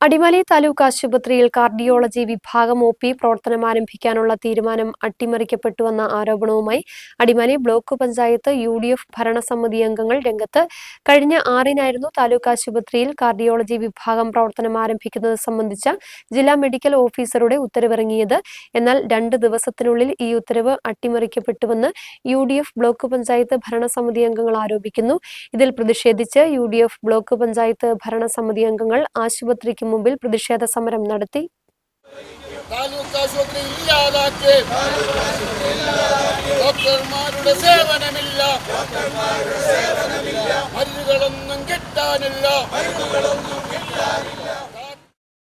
അടിമാലി താലൂക്ക് ആശുപത്രിയിൽ കാർഡിയോളജി വിഭാഗം O P പ്രവർത്തനം ആരംഭിക്കാനുള്ള തീരുമാനം അട്ടിമറിക്കപ്പെട്ടുവെന്ന ആരോപണവുമായി Adimali block panchayat U D F ഭരണസമിതി അംഗങ്ങൾ രംഗത്ത് കഴിഞ്ഞ ആറിനായിരുന്നു താലൂക്ക് ആശുപത്രിയിൽ കാർഡിയോളജി വിഭാഗം പ്രവർത്തനം ആരംഭിക്കുന്നത് സംബന്ധിച്ച ജില്ലാ മെഡിക്കൽ ഓഫീസറുടെ ഉത്തരവിറങ്ങിയത്. എന്നാൽ രണ്ട് ദിവസത്തിനുള്ളിൽ ഈ ഉത്തരവ് അട്ടിമറിക്കപ്പെട്ടുവെന്ന് U D F block panchayat ഭരണസമിതി അംഗങ്ങൾ ആരോപിക്കുന്നു. ഇതിൽ പ്രതിഷേധിച്ച് U D F block panchayat ഭരണസമിതി അംഗങ്ങൾ ആശുപത്രിക്ക് മുമ്പിൽ പ്രതിഷേധ സമരം നടത്തി. സേവനമില്ല. മരുന്നുകളൊന്നും കിട്ടാനില്ല.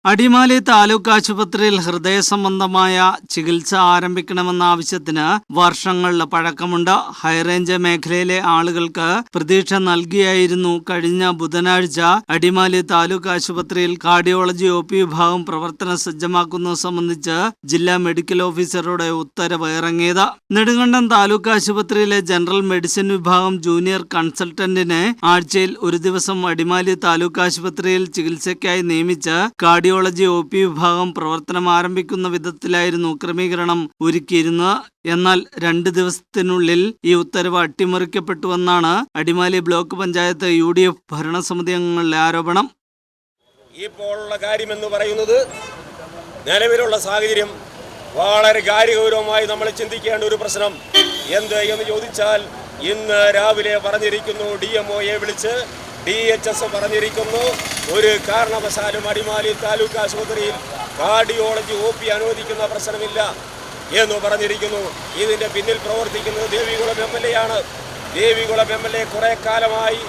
അടിമാലി താലൂക്ക് ആശുപത്രിയിൽ ഹൃദയ സംബന്ധമായ ചികിത്സ ആരംഭിക്കണമെന്ന ആവശ്യത്തിന് വർഷങ്ങളിൽ പഴക്കമുണ്ട്. ഹൈറേഞ്ച് മേഖലയിലെ ആളുകൾക്ക് പ്രതീക്ഷ നൽകിയായിരുന്നു കഴിഞ്ഞ ബുധനാഴ്ച അടിമാലി താലൂക്ക് ആശുപത്രിയിൽ കാർഡിയോളജി ഒ പി വിഭാഗം പ്രവർത്തന സജ്ജമാക്കുന്നത് സംബന്ധിച്ച് ജില്ലാ മെഡിക്കൽ ഓഫീസറുടെ ഉത്തരവ് ഇറങ്ങിയത്. നെടുങ്കണ്ടം താലൂക്ക് ആശുപത്രിയിലെ ജനറൽ മെഡിസിൻ വിഭാഗം ജൂനിയർ കൺസൾട്ടന്റിനെ ആഴ്ചയിൽ ഒരു ദിവസം അടിമാലി താലൂക്ക് ആശുപത്രിയിൽ ചികിത്സയ്ക്കായി നിയമിച്ച് കാർഡിയോളജി ഒ പി വിഭാഗം പ്രവർത്തനം ആരംഭിക്കുന്ന വിധത്തിലായിരുന്നു ക്രമീകരണം ഒരുക്കിയിരുന്നത്. എന്നാൽ രണ്ട് ദിവസത്തിനുള്ളിൽ ഈ ഉത്തരവ് അട്ടിമറിക്കപ്പെട്ടുവെന്നാണ് Adimali block panchayat U D F ഭരണസമിതി അംഗങ്ങളുടെ ആരോപണം. ഇപ്പോഴുള്ള കാര്യമെന്ന് പറയുന്നത് നിലവിലുള്ള സാഹചര്യം വളരെ കാര്യഗൗരവമായി നമ്മൾ ചിന്തിക്കേണ്ട ഒരു പ്രശ്നം. എന്ത് എന്ന് ചോദിച്ചാൽ ഇന്ന് രാവിലെ പറഞ്ഞിരിക്കുന്നു ഡി എം ഒയെ വിളിച്ച് ഡി എച്ച് എസ് പറഞ്ഞിരിക്കുന്നു. ഒരു കാരണവശാലും അടിമാലി താലൂക്ക് ആശുപത്രിയിൽ കാർഡിയോളജി ഒ പി അനുവദിക്കുന്ന പ്രശ്നമില്ല എന്ന് പറഞ്ഞിരിക്കുന്നു. ഇതിന്റെ പിന്നിൽ പ്രവർത്തിക്കുന്നത് ദേവികുളം എം എൽ എ ആണ്. ദേവികുളം എം എൽ എ കുറെ കാലമായി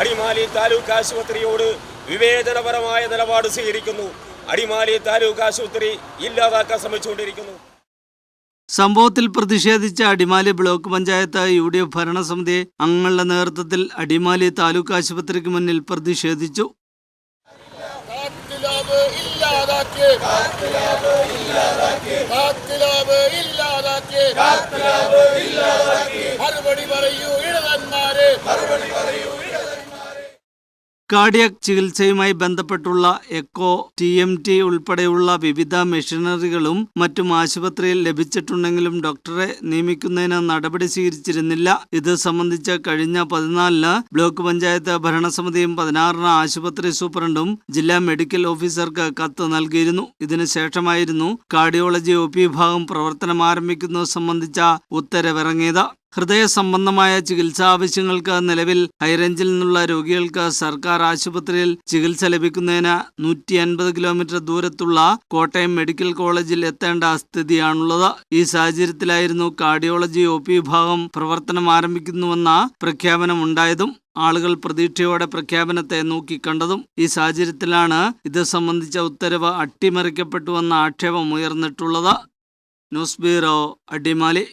അടിമാലി താലൂക്ക് ആശുപത്രിയോട് വിവേചനപരമായ നിലപാട് സ്വീകരിക്കുന്നു. അടിമാലി താലൂക്ക് ആശുപത്രി ഇല്ലാതാക്കാൻ ശ്രമിച്ചുകൊണ്ടിരിക്കുന്നു. സംഭവത്തിൽ പ്രതിഷേധിച്ച Adimali block panchayat U D F ഭരണസമിതി അംഗങ്ങളുടെ നേതൃത്വത്തിൽ അടിമാലി താലൂക്ക് ആശുപത്രിക്ക് മുന്നിൽ പ്രതിഷേധിച്ചു. இல்லாதாக்கு இல்லாதாக்கு. காத்திலாபு இல்லாதாக்கு. காத்திலாபு இல்லாதாக்கு. காத்திலாபு இல்லாதாக்கு. மறுபடி வரையும் இழந்த കാർഡിയക് ചികിത്സയുമായി ബന്ധപ്പെട്ടുള്ള എക്കോ ടി എം ടി ഉൾപ്പെടെയുള്ള വിവിധ മെഷീനറികളും മറ്റും ആശുപത്രിയിൽ ലഭിച്ചിട്ടുണ്ടെങ്കിലും ഡോക്ടറെ നിയമിക്കുന്നതിന് നടപടി സ്വീകരിച്ചിരുന്നില്ല. ഇത് സംബന്ധിച്ച് കഴിഞ്ഞ പതിനാലിന് ബ്ലോക്ക് പഞ്ചായത്ത് ഭരണസമിതിയും പതിനാറിന് ആശുപത്രി സൂപ്രണ്ടും ജില്ലാ മെഡിക്കൽ ഓഫീസർക്ക് കത്ത് നൽകിയിരുന്നു. ഇതിനുശേഷമായിരുന്നു കാർഡിയോളജി ഒ പി വിഭാഗം പ്രവർത്തനം ആരംഭിക്കുന്നത് സംബന്ധിച്ച ഉത്തരവിറങ്ങിയത്. ഹൃദയ സംബന്ധമായ ചികിത്സാ ആവശ്യങ്ങൾക്ക് നിലവിൽ ഹൈറേഞ്ചിൽ നിന്നുള്ള രോഗികൾക്ക് സർക്കാർ ആശുപത്രിയിൽ ചികിത്സ ലഭിക്കുന്നതിന് നൂറ്റി അൻപത് കിലോമീറ്റർ ദൂരത്തുള്ള കോട്ടയം മെഡിക്കൽ കോളേജിൽ എത്തേണ്ട സ്ഥിതിയാണുള്ളത്. ഈ സാഹചര്യത്തിലായിരുന്നു കാർഡിയോളജി ഒ പി വിഭാഗം പ്രവർത്തനം ആരംഭിക്കുന്നുവെന്ന പ്രഖ്യാപനമുണ്ടായതും ആളുകൾ പ്രതീക്ഷയോടെ പ്രഖ്യാപനത്തെ നോക്കിക്കണ്ടതും ഈ സാഹചര്യത്തിലാണ് ഇത് സംബന്ധിച്ച ഉത്തരവ് അട്ടിമറിക്കപ്പെട്ടുവെന്ന ആക്ഷേപം ഉയർന്നിട്ടുള്ളത്. News bureau Adimali.